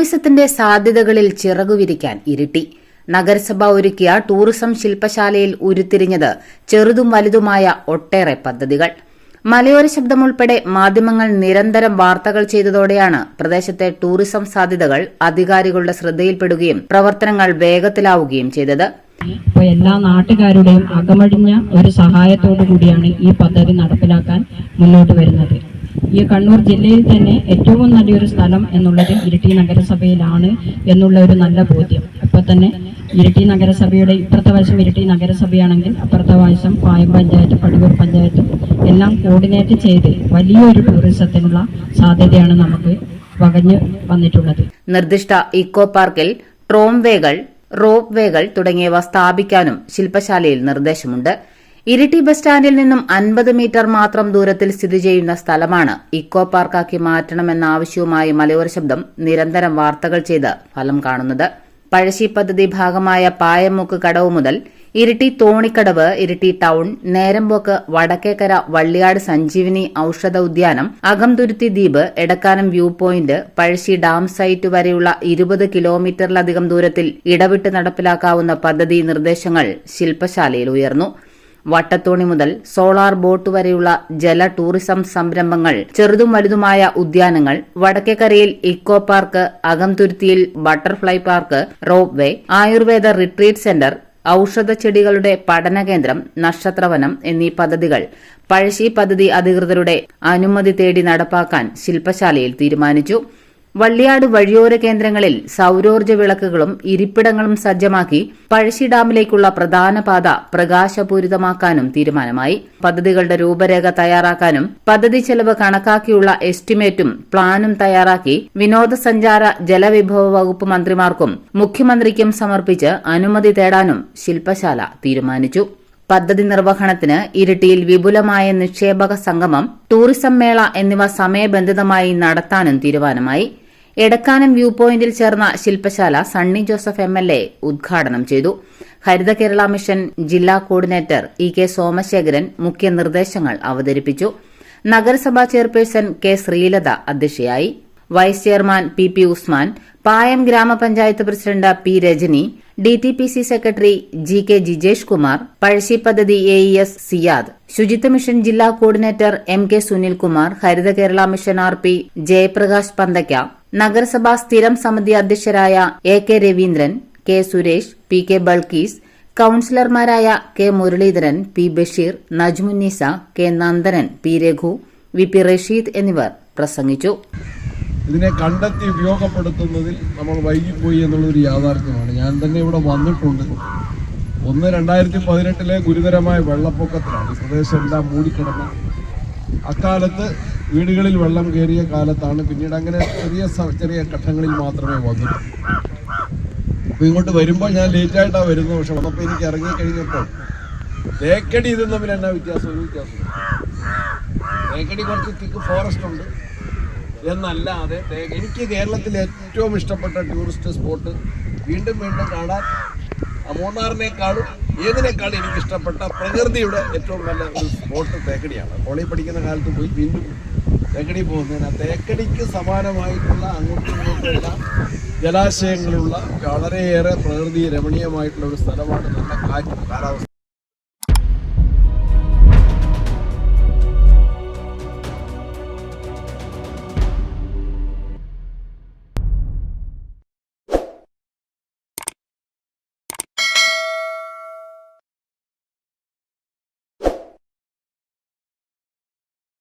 ടൂറിസത്തിന്റെ സാധ്യതകളിൽ ചിറകുവിരിക്കാൻ ഇരുട്ടി. നഗരസഭ ഒരുക്കിയ ടൂറിസം ശില്പശാലയിൽ ഉരുത്തിരിഞ്ഞത് ചെറുതും വലുതുമായ ഒട്ടേറെ പദ്ധതികൾ. മലയോര ശബ്ദമുൾപ്പെടെ മാധ്യമങ്ങൾ നിരന്തരം വാർത്തകൾ ചെയ്തതോടെയാണ് പ്രദേശത്തെ ടൂറിസം സാധ്യതകൾ അധികാരികളുടെ ശ്രദ്ധയിൽപ്പെടുകയും പ്രവർത്തനങ്ങൾ വേഗത്തിലാവുകയും ചെയ്തത്. അപ്പോൾ എല്ലാ നാട്ടുകാരുടെയും അകമഴിഞ്ഞ ഒരു സഹായത്തോടു കൂടിയാണ് ഈ പദ്ധതി നടപ്പിലാക്കാൻ മുന്നോട്ട് വരുന്നത്. ഈ കണ്ണൂർ ജില്ലയിൽ തന്നെ ഏറ്റവും നല്ലൊരു സ്ഥലം എന്നുള്ളത് ഇരിട്ടി നഗരസഭയിലാണ് എന്നുള്ള ഒരു നല്ല ബോധ്യം. അപ്പോൾ തന്നെ ഇരിട്ടി നഗരസഭയുടെ ഇപ്പുറത്തെ വശം ഇരിട്ടി നഗരസഭയാണെങ്കിൽ അപ്പുറത്തെ വശം പായം പഞ്ചായത്ത് പടിയൂർ പഞ്ചായത്തും എല്ലാം കോർഡിനേറ്റ് ചെയ്ത് വലിയൊരു ടൂറിസത്തിനുള്ള സാധ്യതയാണ് നമുക്ക് വകഞ്ഞു വന്നിട്ടുള്ളത്. നിർദ്ദിഷ്ട ഇക്കോ പാർക്കിൽ ട്രോംവേകൾ റോപ്പ് വേകൾ തുടങ്ങിയവ സ്ഥാപിക്കാനും ശില്പശാലയിൽ നിർദ്ദേശമുണ്ട്. ഇരിട്ടി ബസ് സ്റ്റാൻഡിൽ നിന്നും അൻപത് മീറ്റർ മാത്രം ദൂരത്തിൽ സ്ഥിതി ചെയ്യുന്ന സ്ഥലമാണ് ഇക്കോ പാർക്കാക്കി മാറ്റണമെന്ന ആവശ്യവുമായി മലയോര ശബ്ദം നിരന്തരം വാർത്തകൾ ചെയ്ത് ഫലം കാണുന്നത്. പഴശ്ശി പദ്ധതി ഭാഗമായ പായമുക്ക് കടവ് മുതൽ ഇരിട്ടി തോണിക്കടവ് ഇരിട്ടി ടൌൺ നേരമ്പോക്ക് വടക്കേക്കര വള്ളിയാട് സഞ്ജീവിനി ഔഷധ ഉദ്യാനം അകംതുരുത്തി ദ്വീപ് Edakkanam view point Pazhassi dam site വരെയുള്ള ഇരുപത് കിലോമീറ്ററിലധികം ദൂരത്തിൽ ഇടവിട്ട് നടപ്പിലാക്കാവുന്ന പദ്ധതി നിർദ്ദേശങ്ങൾ ശില്പശാലയിൽ ഉയർന്നു. വട്ടത്തോണി മുതൽ സോളാർ ബോട്ട് വരെയുള്ള ജല ടൂറിസം സംരംഭങ്ങൾ ചെറുതും വലുതുമായ ഉദ്യാനങ്ങൾ വടക്കേക്കരയിൽ eco park അകംതുരുത്തിയിൽ butterfly park rope way Ayurveda retreat centre ഔഷധ ചെടികളുടെ പഠന കേന്ദ്രം നക്ഷത്രവനം എന്നീ പദ്ധതികൾ പഴശ്ശി പദ്ധതി അധികൃതരുടെ അനുമതി തേടി നടപ്പാക്കാൻ ശില്പശാലയിൽ തീരുമാനിച്ചു. വള്ളിയാട് വഴിയോര കേന്ദ്രങ്ങളിൽ സൌരോർജ വിളക്കുകളും ഇരിപ്പിടങ്ങളും സജ്ജമാക്കി പഴശ്ശി ഡാമിലേക്കുള്ള പ്രധാന പാത പ്രകാശപൂരിതമാക്കാനും തീരുമാനമായി. പദ്ധതികളുടെ രൂപരേഖ തയ്യാറാക്കാനും പദ്ധതി ചെലവ് കണക്കാക്കിയുള്ള എസ്റ്റിമേറ്റും പ്ലാനും തയ്യാറാക്കി വിനോദസഞ്ചാര ജലവിഭവ വകുപ്പ് മന്ത്രിമാർക്കും മുഖ്യമന്ത്രിക്കും സമർപ്പിച്ച് അനുമതി തേടാനും ശില്പശാല തീരുമാനിച്ചു. പദ്ധതി നിർവഹണത്തിന് ഇരിട്ടിയിൽ വിപുലമായ നിക്ഷേപക സംഗമം ടൂറിസം മേള എന്നിവ സമയബന്ധിതമായി നടത്താനും തീരുമാനമായി. എടക്കാനം വ്യൂ പോയിന്റിൽ ചേർന്ന ശില്പശാല Sunny Joseph M L A ഉദ്ഘാടനം ചെയ്തു. ഹരിത കേരള മിഷൻ ജില്ലാ കോർഡിനേറ്റർ ഇ കെ സോമശേഖരൻ മുഖ്യ നിർദ്ദേശങ്ങൾ അവതരിപ്പിച്ചു. നഗരസഭാ ചെയർപേഴ്സൺ കെ ശ്രീലത അധ്യക്ഷയായി. Vice chairman P P Usman Payam ഗ്രാമപഞ്ചായത്ത് president P Rajani D T P C secretary G K Jijesh Kumar Pazhassi പദ്ധതി A E S Siyad Suchitwa mission ജില്ലാ coordinator M K Sunilkumar Haritha Kerala mission R P Jayaprakash പന്തയ്ക്ക നഗരസഭാ സ്ഥിരം സമിതി അധ്യക്ഷരായ A K Raveendran K Suresh P K Balkees കൌൺസിലർമാരായ K Muraleedharan P Basheer Najmunnisa K Nandanan P Raghu V P Rasheed എന്നിവർ പ്രസംഗിച്ചു. ഇതിനെ കണ്ടെത്തി ഉപയോഗപ്പെടുത്തുന്നതിൽ നമ്മൾ വൈകിപ്പോയി എന്നുള്ളൊരു യാഥാർത്ഥ്യമാണ്. ഞാൻ തന്നെ ഇവിടെ വന്നിട്ടുണ്ട്. ഒന്ന് രണ്ടായിരത്തി പതിനെട്ടിലെ ഗുരുതരമായ വെള്ളപ്പൊക്കത്തിലാണ്. ഈ പ്രദേശം എല്ലാം മൂടിക്കിടന്ന്. അക്കാലത്ത് വീടുകളിൽ വെള്ളം കയറിയ കാലത്താണ് പിന്നീട് അങ്ങനെ ചെറിയ ചെറിയ ഘട്ടങ്ങളിൽ മാത്രമേ വന്നിട്ടുള്ളൂ. അപ്പോൾ ഇങ്ങോട്ട് വരുമ്പോൾ ഞാൻ ലേറ്റായിട്ടാണ് വരുന്നത്. പക്ഷെ വന്നപ്പോൾ എനിക്ക് ഇറങ്ങി കഴിഞ്ഞപ്പോൾ തേക്കടി ഇതും തമ്മിൽ എന്നാ വ്യത്യാസം? ഒരു വ്യത്യാസം തേക്കടി കുറച്ച് തിക്ക് ഫോറസ്റ്റ് ഉണ്ട്. എന്നല്ലാതെ എനിക്ക് കേരളത്തിലെ ഏറ്റവും ഇഷ്ടപ്പെട്ട ടൂറിസ്റ്റ് സ്പോട്ട് വീണ്ടും വീണ്ടും കാണാൻ മൂന്നാറിനേക്കാളും ഏതിനേക്കാളും എനിക്ക് ഇഷ്ടപ്പെട്ട പ്രകൃതിയുടെ ഏറ്റവും നല്ല ഒരു സ്പോട്ട് തേക്കടിയാണ്. കോളേജ് പഠിക്കുന്ന കാലത്ത് പോയി വീണ്ടും തേക്കടി പോകുന്നതിന് ആ തേക്കടിക്ക് സമാനമായിട്ടുള്ള അങ്ങോട്ടും ഇങ്ങോട്ടും ജലാശയങ്ങളുള്ള വളരെയേറെ പ്രകൃതി രമണീയമായിട്ടുള്ള ഒരു സ്ഥലമാണ് നല്ല കാറ്റ് കാലാവസ്ഥ.